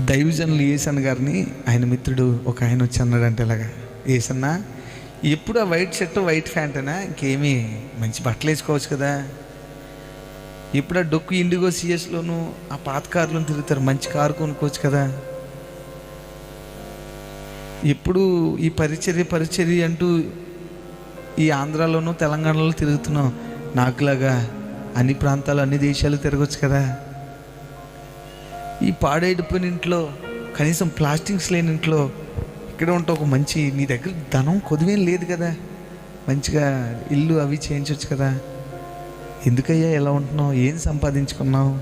దైవజనులు ఏసన్ గారిని ఆయన మిత్రుడు ఒక ఆయన వచ్చి అన్నాడంటే ఇలాగా ఏసన్నా ఎప్పుడు ఆ వైట్ షర్ట్ వైట్ ప్యాంటేనా ఇంకేమీ మంచి బట్టలు వేసుకోవచ్చు కదా. ఇప్పుడు ఆ డొక్కు ఇండిగో సిఎస్లోను ఆ పాత కారులో తిరుగుతారు మంచి కారు కొనుక్కోవచ్చు కదా. ఎప్పుడు ఈ పరిచర్య పరిచర్య అంటూ ఈ ఆంధ్రాలోను తెలంగాణలో తిరుగుతున్నాం. నాకులాగా అన్ని ప్రాంతాలు అన్ని దేశాలు తిరగచ్చు కదా. ఈ పాడైపోయిన ఇంట్లో కనీసం ప్లాస్టిక్స్ లేని ఇంట్లో ఇక్కడ ఉంటే ఒక మంచి నీ దగ్గర ధనం కొద్దివేం లేదు కదా. మంచిగా ఇల్లు అవి చేయించవచ్చు కదా. ఎందుకయ్యా ఎలా ఉంటున్నావు? ఏం సంపాదించుకున్నావు?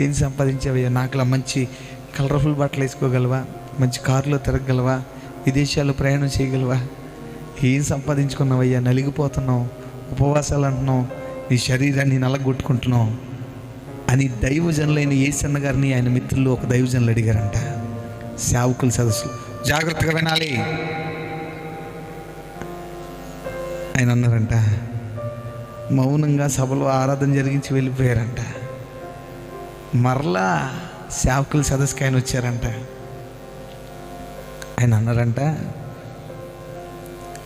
ఏం సంపాదించావయ్యా? నాకు ఇలా మంచి కలర్ఫుల్ బట్టలు వేసుకోగలవా? మంచి కారులో తిరగగలవా? విదేశాల్లో ప్రయాణం చేయగలవా? ఏం సంపాదించుకున్నావయ్యా? నలిగిపోతున్నావు? ఉపవాసాలు అంటున్నావు? నీ శరీరాన్ని నలగొట్టుకుంటున్నావు? అని దైవజనులైన ఏసన్న గారిని ఆయన మిత్రులు ఒక దైవజనులు అడిగారంట. సేవకుల సదస్సు జాగ్రత్తగా వినాలి. ఆయన అన్నారంట మౌనంగా సభలో ఆరాధన జరిగించి వెళ్ళిపోయారంట. మరలా సేవకుల సదస్సుకి ఆయన వచ్చారంట. ఆయన అన్నారంట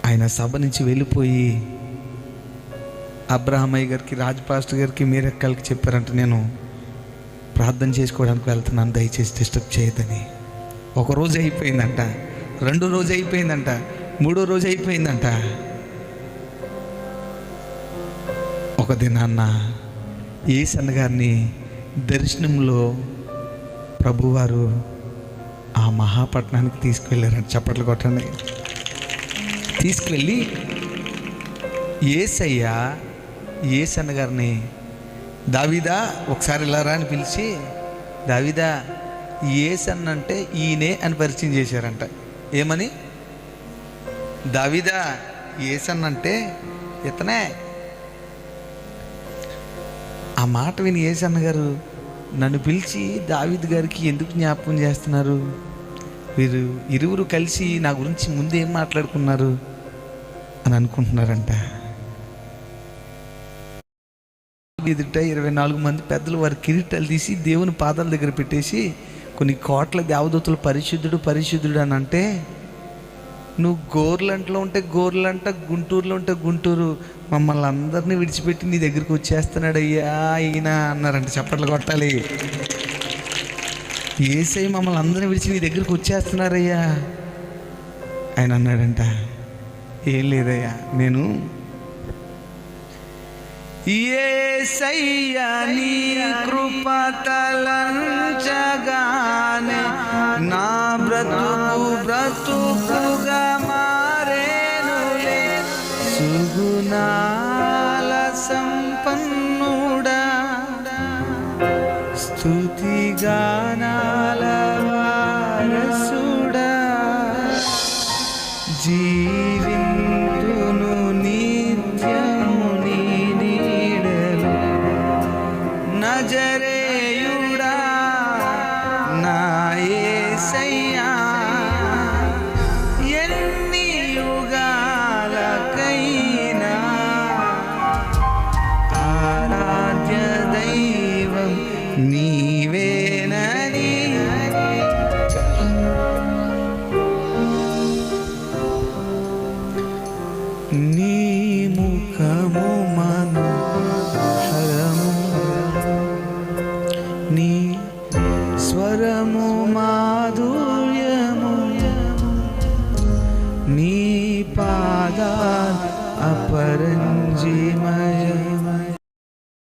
ఆయన సభ నుంచి వెళ్ళిపోయి అబ్రహమయ్య గారికి రాజ్ పాస్టర్ గారికి మీరెక్కలకి చెప్పారంట నేను ప్రార్థన చేసుకోవడానికి వెళ్తున్నాను. దయచేసి డిస్టర్బ్ చేయదని ఒక రోజు అయిపోయిందంట. రెండో రోజు అయిపోయిందంట. మూడో రోజు అయిపోయిందంట. ఒక దినాన్న ఏసన్న గారిని దర్శనంలో ప్రభువారు ఆ మహాపట్నానికి తీసుకువెళ్ళారంట చప్పట్లు కొట్టండి. తీసుకువెళ్ళి ఏసయ్య ఏసన్న గారిని దావిదా ఒకసారి ఇలా రా అని పిలిచి దావిదా ఏసన్న అంటే ఈయనే అని పరిచయం చేశారంట. ఏమని? దావిదా ఏసన్న అంటే ఇతనే. ఆ మాట విని ఏసన్న గారు నన్ను పిలిచి దావిద్ గారికి ఎందుకు జ్ఞాపకం చేస్తున్నారు? వీరు ఇరువురు కలిసి నా గురించి ముందేం మాట్లాడుకున్నారు? అని అనుకుంటున్నారంట. ఎదుట ఇరవై నాలుగు మంది పెద్దలు వారి కిరీటాలు తీసి దేవుని పాదాల దగ్గర పెట్టేసి కొన్ని కోట్ల దేవదూతలు పరిశుద్ధుడు పరిశుద్ధుడు అని అంటే నువ్వు గోర్లంటలో ఉంటే గోర్లంట గుంటూరులో ఉంటే గుంటూరు మమ్మల్ని అందరినీ విడిచిపెట్టి నీ దగ్గరికి వచ్చేస్తున్నాడు అయ్యా ఈయన అన్నారంట. చప్పట్లు కొట్టాలి. ఏసై మమ్మల్ని అందరినీ విడిచి నీ దగ్గరికి వచ్చేస్తున్నారయ్యా. ఆయన అన్నాడంట ఏం లేదయ్యా నేను ఏసయ్యా నీ కృప తలంచగానే నా బ్రతుకు బ్రతుకుగా మారేనులే సుగుణాల సంపన్నుడా. స్తుతిగానాల వారసుడా. జీ యేసయ్యా ఎన్ని యుగాలకైనా ఆరాధ్య దైవం ആകാൻ അപരഞ്ജിമയ